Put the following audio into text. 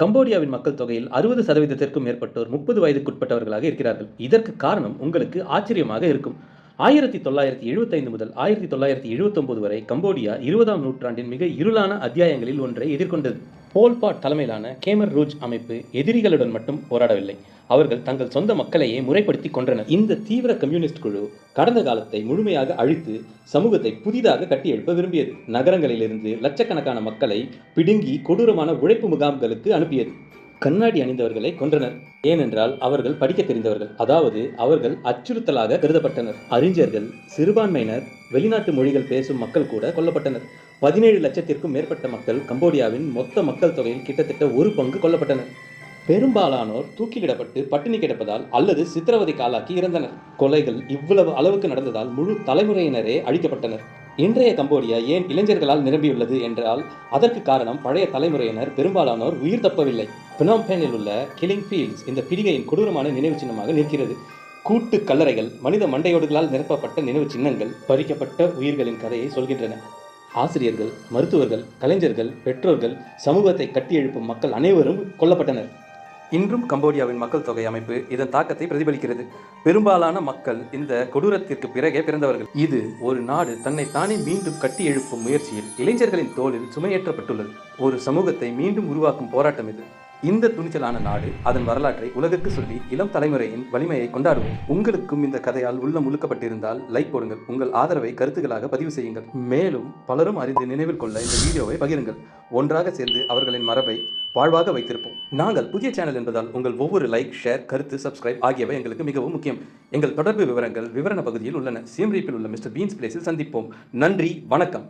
கம்போடியாவின் மக்கள் தொகையில் அறுபது சதவீதத்திற்கும் மேற்பட்டோர் முப்பது வயதுக்குட்பட்டவர்களாக இருக்கிறார்கள். இதற்கு காரணம் உங்களுக்கு ஆச்சரியமாக இருக்கும். ஆயிரத்தி தொள்ளாயிரத்தி எழுபத்தைந்து முதல் ஆயிரத்தி தொள்ளாயிரத்தி எழுபத்தொன்பது வரை கம்போடியா இருபதாம் நூற்றாண்டின் மிக இருளான அத்தியாயங்களில் ஒன்றை எதிர்கொண்டது. போல்பாட் தலைமையிலான கேமர் ரூஜ் அமைப்பு எதிரிகளுடன் மட்டும் போராடவில்லை. அவர்கள் தங்கள் சொந்த மக்களையே முறைப்படுத்தி கொன்றனர். இந்த தீவிர கம்யூனிஸ்ட் குழு கடந்த காலத்தை முழுமையாக அழித்து சமூகத்தை புதிதாக கட்டியெழுப்ப விரும்பியது. நகரங்களிலிருந்து லட்சக்கணக்கான மக்களை பிடுங்கி கொடூரமான உழைப்பு முகாம்களுக்கு அனுப்பியது. கண்ணாடி அணிந்தவர்களை கொன்றனர். ஏனென்றால் அவர்கள் படிக்க தெரிந்தவர்கள். அதாவது அவர்கள் அச்சுறுத்தலாக கருதப்பட்டனர். அறிஞர்கள் சிறுபான்மையினர் வெளிநாட்டு மொழிகள் பேசும் மக்கள் கூட கொல்லப்பட்டனர். பதினேழு லட்சத்திற்கும் மேற்பட்ட மக்கள் கம்போடியாவின் மொத்த மக்கள் தொகையில் கிட்டத்தட்ட ஒரு பங்கு கொல்லப்பட்டனர். பெரும்பாலானோர் தூக்கிலிடப்பட்டு பட்டினி கிடப்பதால் அல்லது சித்திரவதை காலாக்கி இறந்தனர். கொலைகள் இவ்வளவு அளவுக்கு நடந்ததால் முழு தலைமுறையினரே அழிக்கப்பட்டனர். இன்றைய கம்போடியா ஏன் இளைஞர்களால் நிரம்பியுள்ளது என்றால் அதற்கு காரணம் பழைய தலைமுறையினர் பெரும்பாலானோர் உயிர் தப்பவில்லை. பினோம்பேனில் உள்ள கிளிங் ஃபீல்ட்ஸ் இந்த பிடிகையின் கொடூரமான நினைவு சின்னமாக நிற்கிறது. கூட்டு கல்லறைகள் மனித மண்டையோடுகளால் நிரப்பப்பட்ட நினைவு சின்னங்கள் பறிக்கப்பட்ட உயிர்களின் கதையை சொல்கின்றன. ஆசிரியர்கள் மருத்துவர்கள் கலைஞர்கள் பெற்றோர்கள் சமூகத்தை கட்டியெழுப்பும் மக்கள் அனைவரும் கொல்லப்பட்டனர். இன்றும் கம்போடியாவின் மக்கள் தொகை அமைப்பு இதன் தாக்கத்தை பிரதிபலிக்கிறது. பெரும்பாலான மக்கள் இந்த கொடூரத்திற்கு பிறகே பிறந்தவர்கள். இது ஒரு நாடு தன்னை தானே மீண்டும் கட்டி எழுப்பும் முயற்சியில் இளைஞர்களின் தோளில் சுமையேற்றப்பட்டுள்ளது. ஒரு சமூகத்தை மீண்டும் உருவாக்கும் போராட்டம் இது. இந்த துணிச்சலான நாடு அதன் வரலாற்றை உலகுக்கு சொல்லி இளம் தலைமுறையின் வலிமையை கொண்டாடுவோம். உங்களுக்கும் இந்த கதையால் உள்ளம் முழுக்கப்பட்டிருந்தால் லைக் போடுங்கள். உங்கள் ஆதரவை கருத்துக்களாக பதிவு செய்யுங்கள். மேலும் பலரும் அறிந்து நினைவில் கொள்ள இந்த வீடியோவை பகிருங்கள். ஒன்றாக சேர்ந்து அவர்களின் மரபை வாழ்வாக வைத்திருப்போம். நாங்கள் புதிய சேனல் என்பதால் உங்கள் ஒவ்வொரு லைக் ஷேர் கருத்து சப்ஸ்கிரைப் ஆகியவை எங்களுக்கு மிகவும் முக்கியம். எங்கள் தொடர்பு விவரங்கள் விவரண பகுதியில் உள்ளன. சிம்ரீப்பில் உள்ள மிஸ்டர் பீன்ஸ் பிளேஸில் சந்திப்போம். நன்றி வணக்கம்.